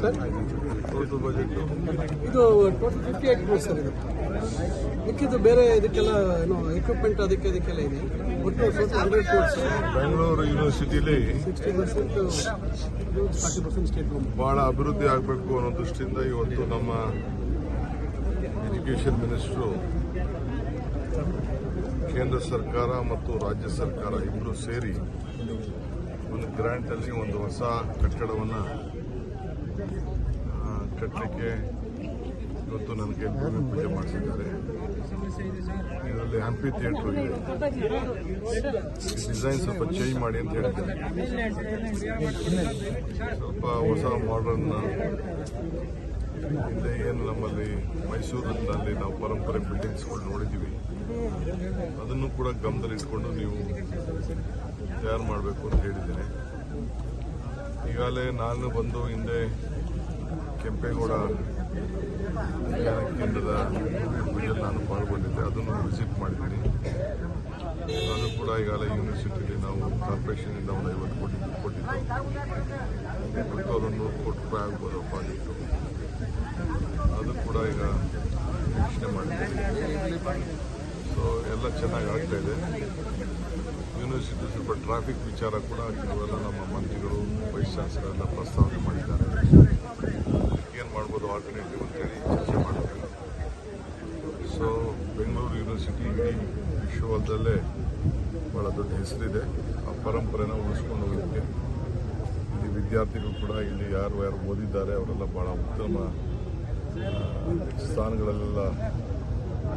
Sir? Total budget ಇದು total fifty eight crores sir ಇದು. ಮಿಕ್ಕಿದ್ದು ಬೇರೆ ಇದಕ್ಕೆಲ್ಲ ಏನು ಎಕ್ವಿಪ್ಮೆಂಟ್ ಅದಕ್ಕೆ ಅದಕ್ಕೆಲ್ಲ ಇದೆ. ಒಟ್ಟು total hundred crores Bengaluru ಯೂನಿವರ್ಸಿಟಿಲಿ sixty percent forty percent state government ಬಹಳ ಅಭಿವೃದ್ಧಿ ಆಗಬೇಕು ಅನ್ನೋ ದೃಷ್ಟಿಯಿಂದ ಇವತ್ತು ನಮ್ಮ ಎಜುಕೇಶನ್ ಮಿನಿಸ್ಟ್ರು ಕೇಂದ್ರ ಸರ್ಕಾರ ಮತ್ತು ರಾಜ್ಯ ಸರ್ಕಾರ ಇಬ್ಬರು ಸೇರಿ ಒಂದು ಗ್ರ್ಯಾಂಟಲ್ಲಿ ಒಂದು ಹೊಸ ಕಟ್ಟಡವನ್ನು ಕಟ್ಟಲಿಕ್ಕೆ ಇವತ್ತು ನನ್ನ ಕೈ ಭೂಮಿ ಪೂಜೆ ಮಾಡಿಸಿದ್ದಾರೆ. ಇದರಲ್ಲಿ ಹಂಪಿ ಥಿಯೇಟರ್ ಇದೆ. ಡಿಸೈನ್ ಸ್ವಲ್ಪ ಚೇಂಜ್ ಮಾಡಿ ಅಂತ ಹೇಳ್ತಾರೆ ಸ್ವಲ್ಪ ಹೊಸ ಮಾಡರ್ನ್ ಹಿಂದೆ ಏನು ನಮ್ಮಲ್ಲಿ ಮೈಸೂರಿನಲ್ಲಿ ನಾವು ಪರಂಪರೆ ಬಿಲ್ಡಿಂಗ್ಸ್ಗಳು ನೋಡಿದ್ದೀವಿ. ಅದನ್ನು ಕೂಡ ಗಮನದಲ್ಲಿಟ್ಕೊಂಡು ನೀವು ತಯಾರು ಮಾಡಬೇಕು ಅಂತ ಹೇಳಿದ್ದೇನೆ. ಈಗಾಗಲೇ ನಾನು ಬಂದು ಹಿಂದೆ ಕೆಂಪೇಗೌಡ ವಿಜ್ಞಾನ ಕೇಂದ್ರದ ಪೂಜೆಯಲ್ಲಿ ನಾನು ಪಾಲ್ಗೊಂಡಿದ್ದೆ, ಅದನ್ನು ವಿಸಿಟ್ ಮಾಡಿದ್ದೀನಿ. ಅದು ಕೂಡ ಈಗಾಗಲೇ ಯೂನಿವರ್ಸಿಟಿಯಲ್ಲಿ ನಾವು ಕಾರ್ಪೊರೇಷನಿಂದ ಒಂದು ಐವತ್ತು ಕೋಟಿ ಕೊಟ್ಟಿದ್ದು. ಮತ್ತು ನೂರು ಕೋಟಿ ರೂಪಾಯಿ ಆಗ್ಬೋದು ಪ್ರಾಜೆಕ್ಟು ಅದು ಕೂಡ ಈಗ ನಿರೀಕ್ಷಣೆ ಮಾಡಿದ್ದೀವಿ ಸೊ ಎಲ್ಲ ಚೆನ್ನಾಗಿ ಆಗ್ತಾ ಇದೆ. ಟ್ರಾಫಿಕ್ ವಿಚಾರ ಕೂಡ ಕೆಲವೆಲ್ಲ ನಮ್ಮ ಮಂತ್ರಿಗಳು, ವೈಸ್ ಪ್ರಸ್ತಾವನೆ ಮಾಡಿದ್ದಾರೆ. ಏನು ಮಾಡ್ಬೋದು ಆಲ್ಟರ್ನೇಟಿವ್ ಅಂತೇಳಿ ಚರ್ಚೆ ಮಾಡಬೇಕು. ಸೊ ಬೆಂಗಳೂರು ಯೂನಿವರ್ಸಿಟಿ ಇಡೀ ವಿಶ್ವದಲ್ಲೇ ಭಾಳ ದೊಡ್ಡ ಹೆಸರಿದೆ. ಆ ಪರಂಪರೆನ ಉಳಿಸ್ಕೊಂಡು ಹೋಗಲಿಕ್ಕೆ ಇಲ್ಲಿ ವಿದ್ಯಾರ್ಥಿಗಳು ಕೂಡ ಇಲ್ಲಿ ಯಾರು ಯಾರು ಓದಿದ್ದಾರೆ, ಅವರೆಲ್ಲ ಭಾಳ ಉತ್ತಮ ಸ್ಥಾನಗಳಲ್ಲೆಲ್ಲ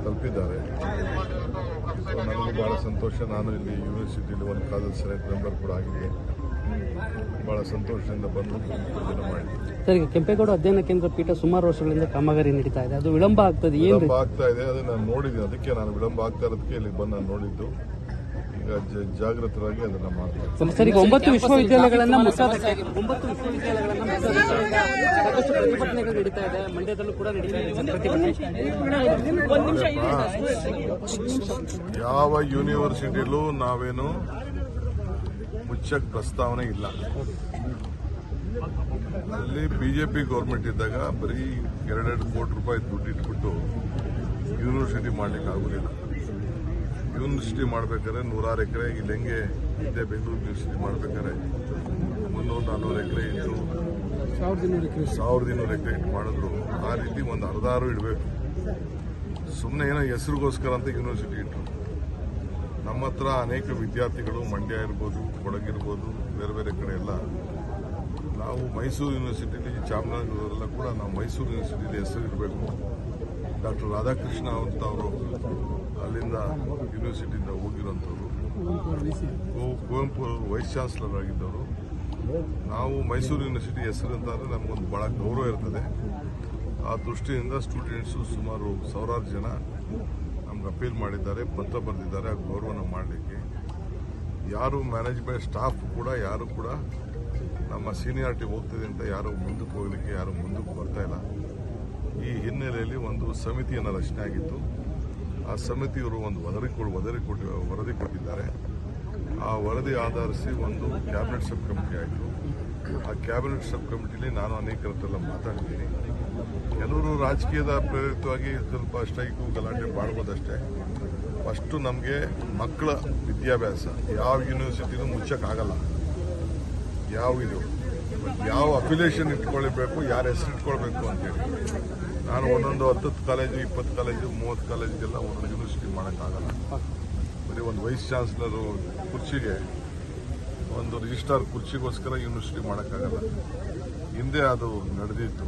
ತಲುಪಿದ್ದಾರೆ. ನನಗೂ ಭಾಳ ಸಂತೋಷ. ನಾನು ಇಲ್ಲಿ ಯೂನಿವರ್ಸಿಟಿಯಲ್ಲಿ ಒಂದು ಕಾಲೇಜ್ ಸೆಲೆಕ್ಟ್ ಮೆಂಬರ್ ಕೂಡ ಆಗಿದೆ ಭಾಳ ಸಂತೋಷದಿಂದ ಬಂದು ಭೂಮಿ ಸರಿ ಈಗ ಕೆಂಪೇಗೌಡ ಅಧ್ಯಯನ ಕೇಂದ್ರ ಪೀಠ ಸುಮಾರು ವರ್ಷಗಳಿಂದ ಕಾಮಗಾರಿ ನಡೀತಾ ಇದೆ. ಅದು ವಿಳಂಬ ಆಗ್ತದೆ ವಿಳಂಬ ಆಗ್ತಾ ಇದೆ. ಅದು ನಾನು ನೋಡಿದ್ದೀನಿ. ಅದಕ್ಕೆ ನಾನು ವಿಳಂಬ ಆಗ್ತಾ ಇರೋದಕ್ಕೆ ಇಲ್ಲಿ ಬಂದು ನಾನು ನೋಡಿದ್ದು. ಈಗ ಜಾಗೃತರಾಗಿ ಅದನ್ನ ಮಾಡ್ತಾರೆ. ಸರ್ ಈಗ ಒಂಬತ್ತು ವಿಶ್ವವಿದ್ಯಾಲಯಗಳನ್ನ ಮುಚ್ಚೋದಕ್ಕೆ. ಒಂಬತ್ತು ವಿಶ್ವವಿದ್ಯಾಲಯಗಳನ್ನ ಮುಚ್ಚೋದಕ್ಕೆ. ಸಾಕಷ್ಟು ಪ್ರತಿಭಟನೆಗಳು ನಡೀತಾ ಇದೆ. ಮಂಡ್ಯದಲ್ಲೂ ಕೂಡ ನಡೀತಾ ಇದೆ ಸರ್ ಪ್ರತಿಭಟನೆ. ಯಾವ ಯೂನಿವರ್ಸಿಟಿಲೂ ನಾವೇನು ಮುಚ್ಚಕ್ ಪ್ರಸ್ತಾವನೆ ಇಲ್ಲ. ಅಲ್ಲಿ ಬಿಜೆಪಿ ಗೌರ್ಮೆಂಟ್ ಇದ್ದಾಗ ಬರೀ ಎರಡೆರಡು ಕೋಟಿ ರೂಪಾಯಿ ದುಡ್ಡು ಇಟ್ಬಿಟ್ಟು ಯೂನಿವರ್ಸಿಟಿ ಮಾಡ್ಲಿಕ್ಕೆ ಆಗುದಿಲ್ಲ. ಯೂನಿವರ್ಸಿಟಿ ಮಾಡ್ಬೇಕಾದ್ರೆ ನೂರಾರು ಎಕರೆ ಇಲ್ಲಿ ಹೆಂಗೆ ಇದೆ ಬೆಂಗಳೂರು ಯೂನಿವರ್ಸಿಟಿ ಮಾಡ್ಬೇಕಾದ್ರೆ ಮುನ್ನೂರು ನಾನ್ನೂರು ಎಕರೆ ಇಟ್ಟು ಸಾವಿರದ ಇನ್ನೂರು ಎಕರೆ. ಸಾವಿರದ ಇನ್ನೂರು ಎಕರೆ ಇಟ್ಟು ಮಾಡಿದ್ರು. ಆ ರೀತಿ ಒಂದು ಅರ್ಧಾರು ಇಡಬೇಕು. ಸುಮ್ಮನೆ ಏನೋ ಹೆಸರಿಗೋಸ್ಕರ ಅಂತ ಯೂನಿವರ್ಸಿಟಿ ಇಟ್ಟರು ನಮ್ಮ ಹತ್ರ ಅನೇಕ ವಿದ್ಯಾರ್ಥಿಗಳು ಮಂಡ್ಯ ಇರ್ಬೋದು ಕೊಡಗಿರ್ಬೋದು ಬೇರೆ ಬೇರೆ ಕಡೆ ಎಲ್ಲ. ನಾವು ಮೈಸೂರು ಯೂನಿವರ್ಸಿಟಿಲಿ ಚಾಮರಾಜನಗರಲ್ಲ ಕೂಡ ನಾವು ಮೈಸೂರು ಯೂನಿವರ್ಸಿಟಿಲಿ ಹೆಸರು ಇರಬೇಕು ಡಾಕ್ಟರ್ ರಾಧಾಕೃಷ್ಣ ಅಂತ ಅವರು ಅಲ್ಲಿಂದ ಯೂನಿವರ್ಸಿಟಿಯಿಂದ ಹೋಗಿರೋಂಥವ್ರು. ಕುವೆಂಪು ಅವರು ವೈಸ್ ಚಾನ್ಸಲರ್ ಆಗಿದ್ದವರು. ನಾವು ಮೈಸೂರು ಯೂನಿವರ್ಸಿಟಿ ಹೆಸರು ಅಂತ ಅಂದರೆ ನಮಗೊಂದು ಭಾಳ ಗೌರವ ಇರ್ತದೆ. ಆ ದೃಷ್ಟಿಯಿಂದ ಸ್ಟೂಡೆಂಟ್ಸು ಸುಮಾರು ಸಾವಿರಾರು ಜನ ನಮ್ಗೆ ಅಪೀಲ್ ಮಾಡಿದ್ದಾರೆ ಪತ್ರ ಬರೆದಿದ್ದಾರೆ, ಆ ಗೌರವನ ಮಾಡಲಿಕ್ಕೆ. ಯಾರು ಮ್ಯಾನೇಜ್ಮೆಂಟ್ ಸ್ಟಾಫ್ ಕೂಡ, ಯಾರು ಕೂಡ ನಮ್ಮ ಸೀನಿಯಾರಿಟಿ ಹೋಗ್ತಿದೆ ಅಂತ ಯಾರು ಮುಂದಕ್ಕೆ ಹೋಗಲಿಕ್ಕೆ, ಯಾರು ಮುಂದಕ್ಕೆ ಬರ್ತಾ ಇಲ್ಲ. ಈ ಹಿನ್ನೆಲೆಯಲ್ಲಿ ಒಂದು ಸಮಿತಿಯನ್ನು ರಚನೆ ಆಗಿತ್ತು. ಆ ಸಮಿತಿಯವರು ಒಂದು ವರದಿ ವರದಿ ಕೊಟ್ಟು, ವರದಿ ಕೊಟ್ಟಿದ್ದಾರೆ. ಆ ವರದಿ ಆಧರಿಸಿ ಒಂದು ಕ್ಯಾಬಿನೆಟ್ ಸಬ್ ಕಮಿಟಿ ಆಯಿತು. ಆ ಕ್ಯಾಬಿನೆಟ್ ಸಬ್ ಕಮಿಟಿಲಿ ನಾನು ಅನೇಕರ ಮಾತಾಡ್ತೀನಿ ಕೆಲವರು ರಾಜಕೀಯದ ಪ್ರೇರಿತವಾಗಿ ಸ್ವಲ್ಪ ಸ್ಟ್ರೈಕು, ಗಲಾಟೆ ಮಾಡ್ಬೋದಷ್ಟೇ. ಫಸ್ಟು ನಮಗೆ ಮಕ್ಕಳ ವಿದ್ಯಾಭ್ಯಾಸ. ಯಾವ ಯೂನಿವರ್ಸಿಟಿನೂ ಮುಚ್ಚಕ್ಕಾಗಲ್ಲ. ಯಾವ ಇದು? ಯಾವ ಅಫಿಲೇಷನ್ ಇಟ್ಕೊಳ್ಬೇಕು, ಯಾರ ಹೆಸರು ಇಟ್ಕೊಳ್ಬೇಕು ಅಂತೇಳಿ. ನಾನು ಒಂದೊಂದು ಹತ್ತತ್ತು ಕಾಲೇಜು ಇಪ್ಪತ್ತು ಕಾಲೇಜು ಮೂವತ್ತು ಕಾಲೇಜಿಗೆಲ್ಲ ಒಂದೊಂದು ಯೂನಿವರ್ಸಿಟಿ ಮಾಡೋಕ್ಕಾಗಲ್ಲ. ಬರೀ ಒಂದು ವೈಸ್ ಚಾನ್ಸಲರು ಕುರ್ಚಿಗೆ, ಒಂದು ರಿಜಿಸ್ಟ್ರಾರ್ ಕುರ್ಚಿಗೋಸ್ಕರ ಯೂನಿವರ್ಸಿಟಿ ಮಾಡೋಕ್ಕಾಗಲ್ಲ. ಹಿಂದೆ ಅದು ನಡೆದಿತ್ತು.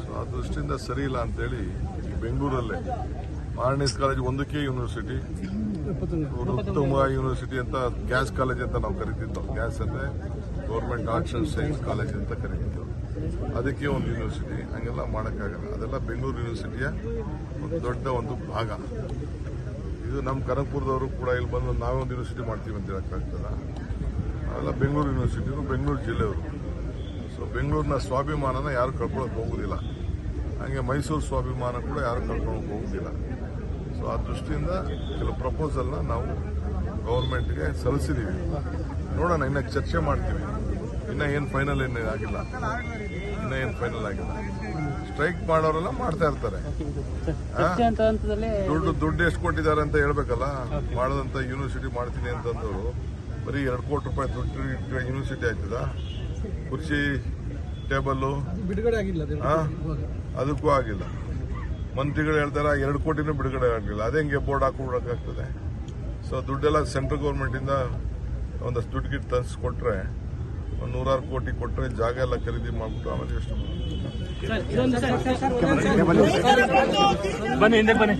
ಸೊ ಆ ದೃಷ್ಟಿಯಿಂದ ಸರಿ ಇಲ್ಲ ಅಂತೇಳಿ ಈ ಬೆಂಗಳೂರಲ್ಲೇ ಮಾರ್ನಿಸ್ ಕಾಲೇಜ್ ಒಂದಕ್ಕೆ ಯೂನಿವರ್ಸಿಟಿ ಉತ್ತಮ ಯೂನಿವರ್ಸಿಟಿ ಅಂತ ಗ್ಯಾಸ್ ಕಾಲೇಜ್ ಅಂತ ನಾವು ಕರಿತಿದ್ದೋ. ಗ್ಯಾಸ್ ಅಂದರೆ government arts and science college ಅಂತ ಕರಿತಿದ್ದೋ. ಅದಕ್ಕೆ ಒಂದು ಯೂನಿವರ್ಸಿಟಿ ಹಂಗೆಲ್ಲ ಮಾಡೋಕ್ಕಾಗಲ್ಲ. ಅದೆಲ್ಲ ಬೆಂಗಳೂರು ಯೂನಿವರ್ಸಿಟಿಯ ಒಂದು ದೊಡ್ಡ ಒಂದು ಭಾಗ. ಇದು ನಮ್ಮ ಕನಕಪುರದವರು ಕೂಡ ಇಲ್ಲಿ ಬಂದು ನಾವೇ ಒಂದು ಯೂನಿವರ್ಸಿಟಿ ಮಾಡ್ತೀವಿ ಅಂತ ಹೇಳೋಕ್ಕಾಗ್ತದ ಅವೆಲ್ಲ ಬೆಂಗಳೂರು ಯೂನಿವರ್ಸಿಟಿಯವರು ಬೆಂಗಳೂರು ಜಿಲ್ಲೆಯವರು. ಸೊ ಬೆಂಗಳೂರಿನ ಸ್ವಾಭಿಮಾನನ ಯಾರು ಕಳ್ಕೊಳ್ಳೋಕೆ ಹೋಗೋದಿಲ್ಲ. ಹಾಗೆ ಮೈಸೂರು ಸ್ವಾಭಿಮಾನ ಕೂಡ ಯಾರು ಕಳ್ಕೊಳ್ಳೋಕೆ ಹೋಗೋದಿಲ್ಲ. ಸೊ ಆ ದೃಷ್ಟಿಯಿಂದ ಕೆಲವು ಪ್ರಪೋಸಲ್ನ ನಾವು ಗೌರ್ಮೆಂಟ್ಗೆ ಸಲ್ಲಿಸಿದ್ದೀವಿ ನೋಡೋಣ, ಇನ್ನೂ ಚರ್ಚೆ ಮಾಡ್ತೀವಿ. ಇನ್ನ ಏನು ಫೈನಲ್ ಏನು ಆಗಿಲ್ಲ. ಇನ್ನ ಏನು ಫೈನಲ್ ಆಗಿಲ್ಲ. ಸ್ಟ್ರೈಕ್ ಮಾಡೋರೆಲ್ಲ ಮಾಡ್ತಾ ಇರ್ತಾರೆ. ದುಡ್ಡು ದುಡ್ಡು ಎಷ್ಟು ಕೊಟ್ಟಿದ್ದಾರೆ ಅಂತ ಹೇಳ್ಬೇಕಲ್ಲ? ಮಾಡೋದಂತ ಯೂನಿವರ್ಸಿಟಿ ಮಾಡ್ತೀನಿ ಅಂತಂದವರು. ಬರೀ ಎರಡು ಕೋಟಿ ರೂಪಾಯಿ ದುಡ್ಡು ಇಟ್ಟರೆ ಯೂನಿವರ್ಸಿಟಿ ಆಯ್ತದ ಕುರ್ಚಿ ಟೇಬಲ್ಲು. ಅದಕ್ಕೂ ಆಗಿಲ್ಲ. ಮಂತ್ರಿಗಳು ಹೇಳ್ತಾರೆ ಎರಡು ಕೋಟಿನೂ ಬಿಡುಗಡೆ ಆಗಲಿಲ್ಲ ಅದೇ ಹೆಂಗೆ ಬೋರ್ಡ್ ಹಾಕೊಬಿಡೋಕ್ಕಾಗ್ತದೆ ಸೊ ದುಡ್ಡೆಲ್ಲ ಸೆಂಟ್ರಲ್ ಗೌರ್ಮೆಂಟಿಂದ ಒಂದಷ್ಟು ದುಡ್ಡು ಗಿಟ್ಟು ತಂದಿಸ್ಕೊಟ್ರೆ ನೂರಾರು ಕೋಟಿ ಕೊಟ್ಟರೆ ಜಾಗ ಎಲ್ಲ ಖರೀದಿ ಮಾಡ್ಬಿಟ್ಟು ಆಮೇಲೆ ಎಷ್ಟು ಬನ್ನಿ ಬನ್ನಿ